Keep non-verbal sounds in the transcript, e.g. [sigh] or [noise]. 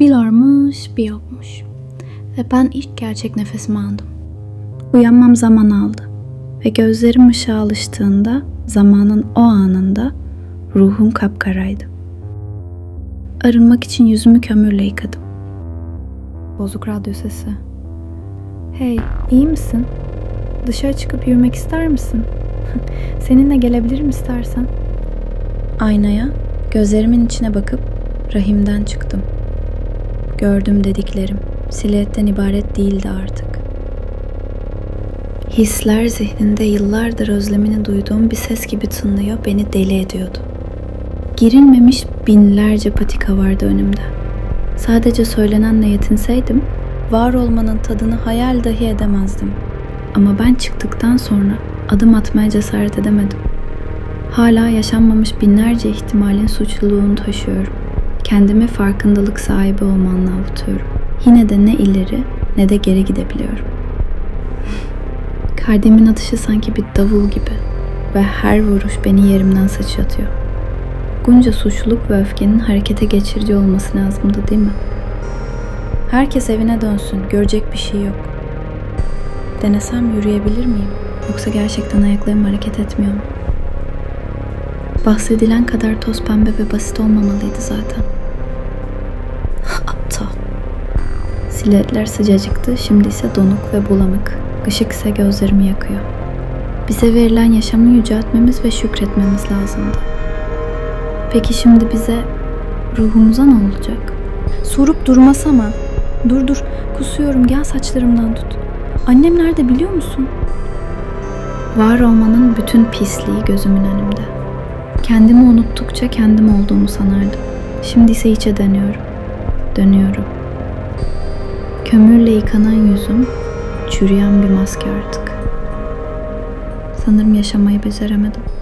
Bir varmış bir yokmuş. Ve ben ilk gerçek nefesimi aldım. Uyanmam zaman aldı. Ve gözlerim ışığa alıştığında zamanın o anında ruhum kapkaraydı. Arınmak için yüzümü kömürle yıkadım. Bozuk radyo sesi. Hey, iyi misin? Dışarı çıkıp yürümek ister misin? [laughs] Seninle gelebilirim istersen. Aynaya, gözlerimin içine bakıp rahimden çıktım. Gördüm dediklerim silüetten ibaret değildi artık. Hisler zihninde yıllardır özlemini duyduğum bir ses gibi tınlıyor, beni deli ediyordu. Girilmemiş binlerce patika vardı önümde. Sadece söylenenle yetinseydim, var olmanın tadını hayal dahi edemezdim. Ama ben çıktıktan sonra adım atmaya cesaret edemedim. Hala yaşanmamış binlerce ihtimalin suçluluğunu taşıyorum. Kendimi farkındalık sahibi olmanla avutuyorum. Yine de ne ileri ne de geri gidebiliyorum. Kalbimin atışı sanki bir davul gibi ve her vuruş beni yerimden sıçratıyor. Bunca suçluluk ve öfkenin harekete geçirici olması lazımdı değil mi? Herkes evine dönsün, görecek bir şey yok. Denesem yürüyebilir miyim? Yoksa gerçekten ayaklarım hareket etmiyor mu? Bahsedilen kadar toz pembe ve basit olmamalıydı zaten. Silüetler sıcacıktı, şimdi ise donuk ve bulanık. Işık ise gözlerimi yakıyor. Bize verilen yaşamı yüceltmemiz ve şükretmemiz lazımdı. Peki şimdi bize, ruhumuza ne olacak? Sorup durmasama. Dur dur, kusuyorum gel saçlarımdan tut. Annem nerede biliyor musun? Var olmanın bütün pisliği gözümün önümde. Kendimi unuttukça kendim olduğumu sanardım. Şimdi ise içe dönüyorum. Dönüyorum. Kömürle yıkanan yüzüm, çürüyen bir maske artık. Sanırım yaşamayı beceremedim.